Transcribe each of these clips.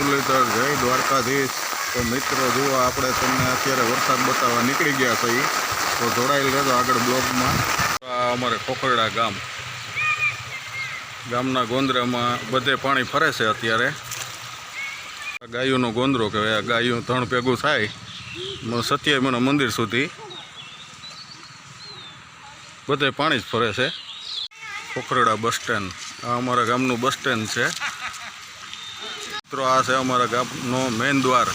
મુરલીધર, જય દ્વારકાધીશ. તો મિત્રો જુઓ આપણે તમને અત્યારે વરસાદ બતાવવા નીકળી ગયા છીએ તો જોડાયેલ રહેજો આગળ બ્લોગમાં. અમારે ખોખરડા ગામ. ગામના ગોંદરામાં બધે પાણી ફરે છે અત્યારે. ગાયોનો ગોંદરો કહેવાય. આ ગાયું ધણ ભેગું થાય. સત્યાવીમાના મંદિર સુધી. બધે પાણી જ ફરે છે. Khokharda bus stand. આ અમારા ગામનું બસ સ્ટેન્ડ છે. મિત્રો, આ છે અમારા ગામનો મેન દ્વાર,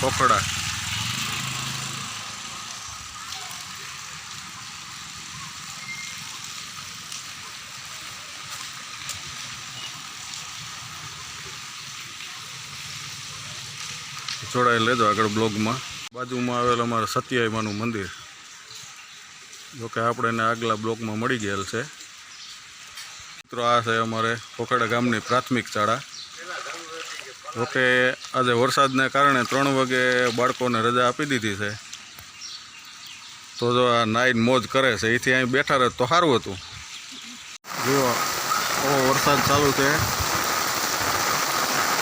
પોખડા. જોડાઈ લેજો આગળ બ્લોગમાં. બાજુમાં આવેલ અમારા સત્યાવીમાનું મંદિર. જોકે આપણે એને આગલા બ્લોકમાં મળી ગયેલ છે. મિત્રો, આ છે અમારે પોખડા ગામની પ્રાથમિક શાળા. જોકે આજે વરસાદને કારણે ત્રણ વાગે બાળકોને રજા આપી દીધી છે. તો જો આ નાઈન મોજ કરે છે, એથી અહીં બેઠા રહે તો સારું હતું. જુઓ ઓ વરસાદ ચાલુ છે.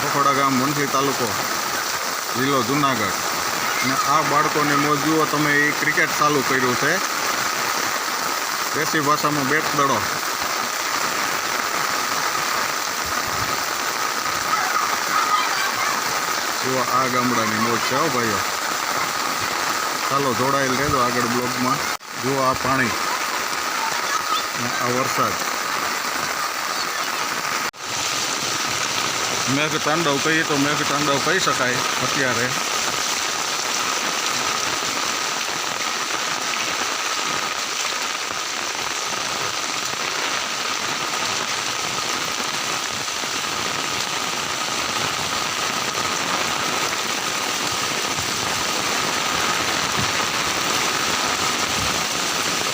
ખોખોડા ગામ વંથલી તાલુકો, જિલ્લો જુનાગઢ. અને આ બાળકોની મોજ જુઓ, તમે એ ક્રિકેટ ચાલુ કર્યું છે. દેશી ભાષામાં બેટ દડો. જુઓ આ ગામડાની મોજ છે, હો ભાઈઓ. ચાલો જોડાયેલ રહેજો આગળ બ્લોગમાં. જુઓ આ પાણી આ વરસાદ. મેઘ તાંડવ કહીએ તો મેઘ તાંડવ કહી શકાય અત્યારે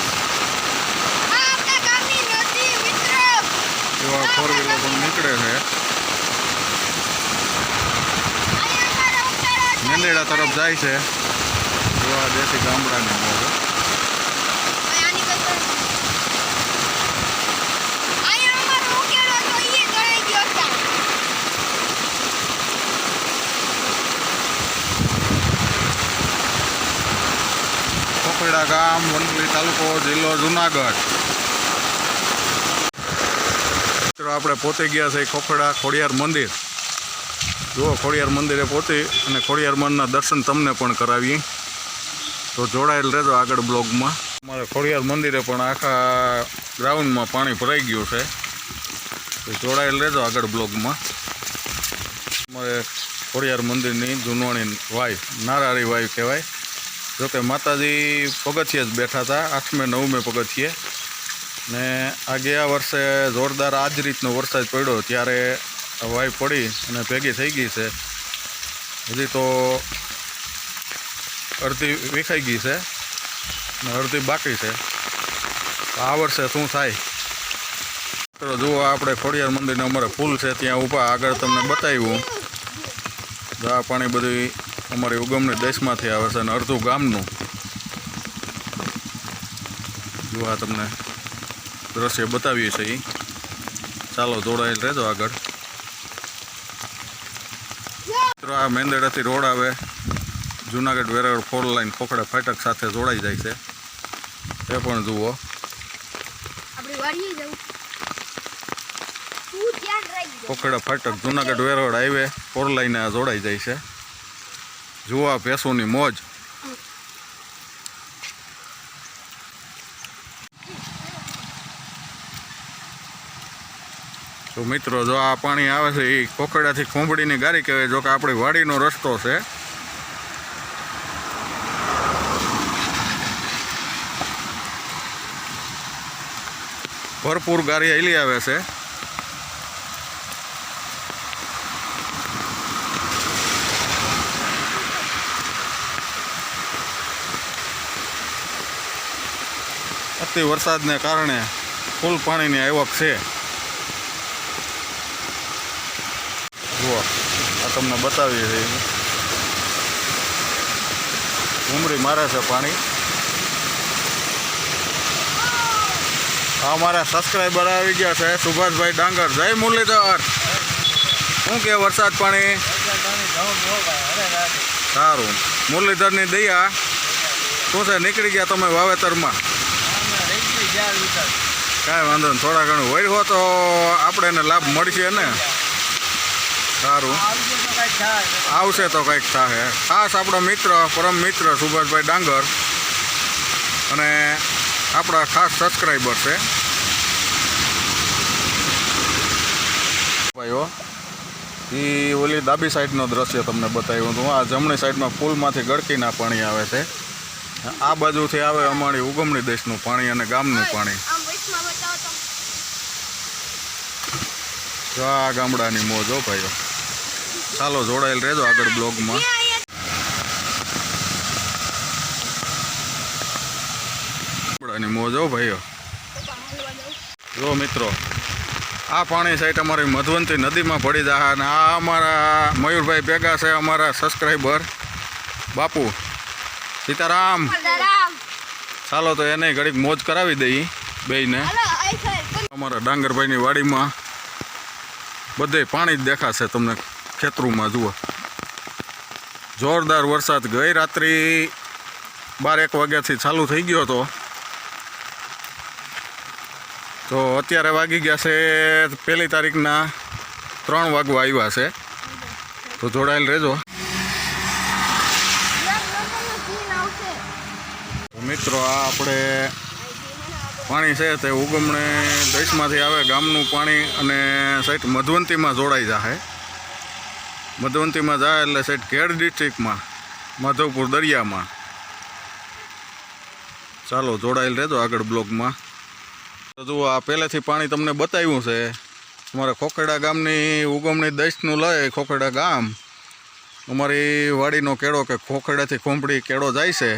આ આપણા ગામની નદી મિત્ર એવા ફોર વ્હીલર પણ નીકળે છે અહીંયા મારા ઉતારા તરફ જાય છે. જોવા દેશી ગામડાની ખોખરડા ગામ વંથલી તાલુકો, જિલ્લો જુનાગઢ. મિત્રો, આપણે પોતે ગયા છે ખોખડા ખોડિયાર મંદિર. જુઓ, ખોડિયાર મંદિરે પહોંચી અને ખોડિયાર મનના દર્શન તમને પણ કરાવીએ. તો જોડાયેલ રહેજો આગળ બ્લોગમાં. અમારે ખોડિયાર મંદિરે પણ આખા ગ્રાઉન્ડમાં પાણી ભરાઈ ગયું છે. તો જોડાયેલ રહેજો આગળ બ્લોગમાં. અમારે ખોડિયાર મંદિરની જૂનવાણી વાય નારારી વાય કહેવાય. જોકે માતાજી પગથિયે જ બેઠા હતા, આઠમે નવમે પગથિયે. ને આ ગયા વર્ષે જોરદાર આ જ રીતનો વરસાદ પડ્યો, ત્યારે વાય પડી અને ભેગી થઈ ગઈ છે. હજી તો અડધી વિખાઈ ગઈ છે અને અડધી બાકી છે. આ વર્ષે શું થાય? તો જુઓ આપણે ખોડિયાર મંદિરને અમારે ફૂલ છે ત્યાં ઊભા. આગળ તમને બતાવ્યું. આ પાણી બધી અમારી ઉગમની દેશમાંથી આવે છે અને અડધું ગામનું. જો આ તમને દ્રશ્ય બતાવીએ છીએ ચાલો જોડાયેલ રહેજો આગળ. મિત્રો આ મેંદડાથી રોડ આવે. જુનાગઢ વેરાવળ ફોર લાઈન ખોખડા ફાટક સાથે જોડાઈ જાય છે. એ પણ જુઓ. ખોખડા ફાટક જુનાગઢ વેરાવળ હાઈવે ફોર લાઈને આ જોડાઈ જાય છે. જુઓ આ ભેંસોની મોજ. તો મિત્રો, જો આ પાણી આવે છે એ કોકડાથી ખોંભડીની ગારી કહેવાય, જો કે આપણી વાડીનો રસ્તો છે. ભરપૂર ગારી હેલી આવે છે. અતિ વરસાદને કારણે ફૂલ પાણીની આવક છે જુઓ આ તમને બતાવી છીએ. ઉમરી મારે છે પાણી. હા મારા સબસ્ક્રાઈબર આવી ગયા છે. સુભાષભાઈ ડાંગર. જય મુરલીધર. શું કે વરસાદ પાણી? સારું. મુરલીધરની દયા. શું છે? નીકળી ગયા તમે વાવેતરમાં? કાંઈ વાંધો નહીં. થોડા ઘણું હોય હો તો આપણે એને લાભ મળશે ને. સારું. આવશે તો કંઈક થશે ખાસ આપણો મિત્ર પરમ મિત્ર સુભાષભાઈ ડાંગર અને આપણા ખાસ સબસ્ક્રાઈબર છે. ભાઈઓ એ ઓલી ડાબી સાઈડનો દ્રશ્ય તમને બતાવ્યું હતું. આ જમણી સાઈડમાં પુલમાંથી ગળકીના પાણી આવે છે. આ બાજુથી આવે અમારી ઉગમણી દેશનું પાણી અને ગામનું પાણી. આ ગામડાની મોજ ભાઈઓ. ચાલો જોડાયેલ રહેજો આગળ બ્લોગમાં. અહીંયા મોજ ભાઈઓ. જો મિત્રો આ પાણી સાઈડ અમારી મધવંતી નદીમાં પડી જાય અને આ અમારા મયુરભાઈ ભેગા છે અમારા સબસ્ક્રાઈબર બાપુ સીતારામ. ચાલો તો એને ઘડીક મોજ કરાવી દઈએ બેયને. અમારા ડાંગરભાઈની વાડીમાં બધે પાણી જ દેખાશે તમને. ખેતરુમાં, જુઓ. જોરદાર વરસાદ ગઈ રાત્રિ બાર એક વાગ્યાથી ચાલુ થઈ ગયો હતો. તો અત્યારે વાગી ગયા છે પહેલી તારીખના ત્રણ વાગવા આવ્યા છે. તો જોડાયેલ રહેજો. મિત્રો, આ આપણે પાણી છે તે ઉગમણે દેશમાંથી આવે, ગામનું પાણી અને સાઈડ મધવંતીમાં જોડાઈ જાય મધવંતીમાં જાય એટલે સાઈડ ખેડ ડિસ્ટ્રિક્ટમાં માધવપુર દરિયામાં. ચાલો જોડાયેલ રહેજો આગળ બ્લોકમાં તો જુઓ આ પહેલેથી પાણી તમને બતાવ્યું છે. અમારા ખોખેડા ગામની ઉગમણી દસનું લઈ ખોખેડા ગામ. અમારી વાડીનો કેળો કે ખોખેડાથી ખોંપડી કેળો જાય છે.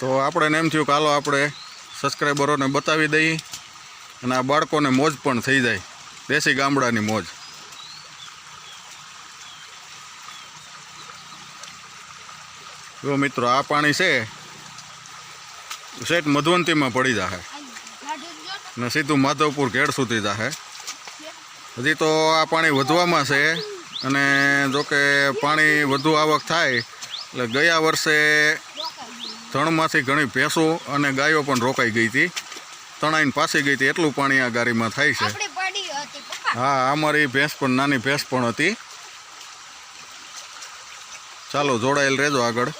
તો આપણે એમ થયું કે હાલો આપણે સબસ્ક્રાઈબરોને બતાવી દઈએ. અને આ બાળકોને મોજ પણ થઈ જાય. દેશી ગામડાની મોજ. જો મિત્રો, આ પાણી છે સેટ મધવંતીમાં પડી જશે ગાડું જો ને સીધું માધવપુર ઘેડ સુધી જશે હજી તો આ પાણી વધવામાં છે, અને જો કે પાણી વધુ આવક થાય, એટલે ગયા વર્ષે ધણમાંથી ઘણી ભેંસો અને ગાયો પણ રોકાઈ ગઈ હતી. તણાઈને પાસી ગઈ હતી એટલું પાણી આ ગાડીમાં થાય છે. હા અમારી ભેંસ પણ નાની ભેંસ પણ હતી. ચાલો જોડાયેલ રહેજો આગળ.